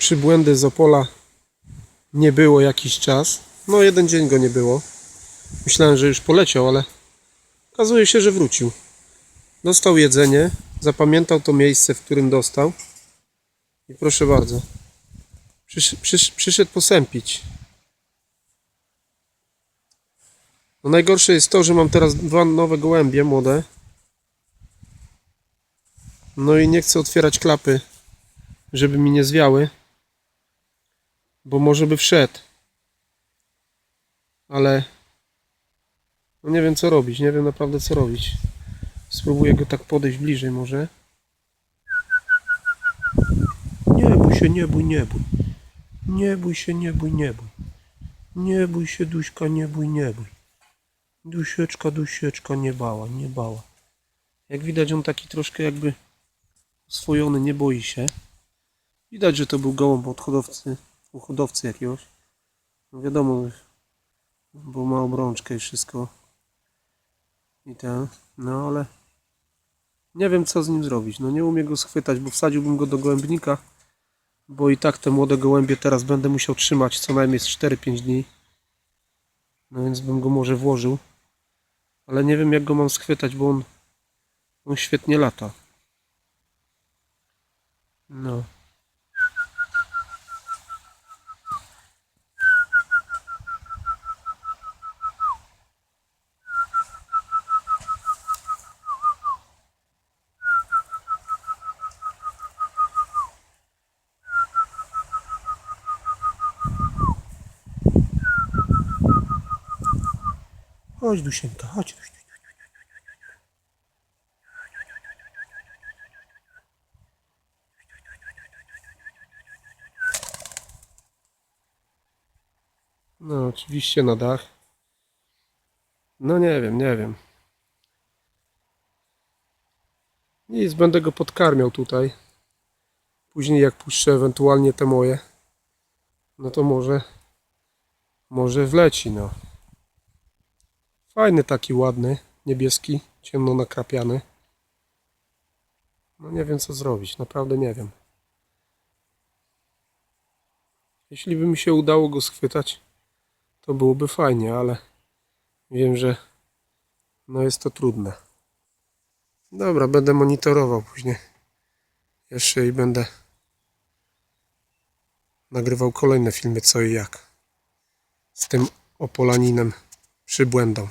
przybłędy z Opola nie było jakiś czas. No jeden dzień go nie było. Myślałem, że już poleciał, ale okazuje się, że wrócił. Dostał jedzenie, zapamiętał to miejsce, w którym dostał. I proszę bardzo. Przysz, przysz, przyszedł posępić. No najgorsze jest to, że mam teraz dwa nowe gołębie młode. No i nie chcę otwierać klapy, żeby mi nie zwiały. Bo może by wszedł. Ale no nie wiem co robić, nie wiem naprawdę co robić. Spróbuję go tak podejść bliżej może. Nie bój się, nie bój, nie bój. Nie bój się, nie bój, nie bój. Nie bój się, Duśka, nie bój, nie bój. Dusieczka, Dusieczka, nie bała, nie bała. Jak widać on taki troszkę jakby oswojony, nie boi się. Widać, że to był gołąb od hodowcy, u hodowcy jakiegoś. No wiadomo, bo ma obrączkę i wszystko. I ten, no ale nie wiem co z nim zrobić. No nie umiem go schwytać, bo wsadziłbym go do gołębnika, bo i tak te młode gołębie teraz będę musiał trzymać co najmniej z 4-5 dni. No więc bym go może włożył. Ale nie wiem jak go mam schwytać, bo on, on świetnie lata. No. Chodź Dusieńka, chodź Duś. No, oczywiście na dach. No nie wiem, nie wiem. Nic, będę go podkarmiał tutaj. Później jak puszczę ewentualnie te moje, no to może, może wleci, no. Fajny taki ładny, niebieski, ciemno nakrapiany. No nie wiem co zrobić, naprawdę nie wiem. Jeśli by mi się udało go schwytać, to byłoby fajnie, ale wiem, że no jest to trudne. Dobra, będę monitorował później jeszcze i będę nagrywał kolejne filmy co i jak z tym opolaninem przybłędą.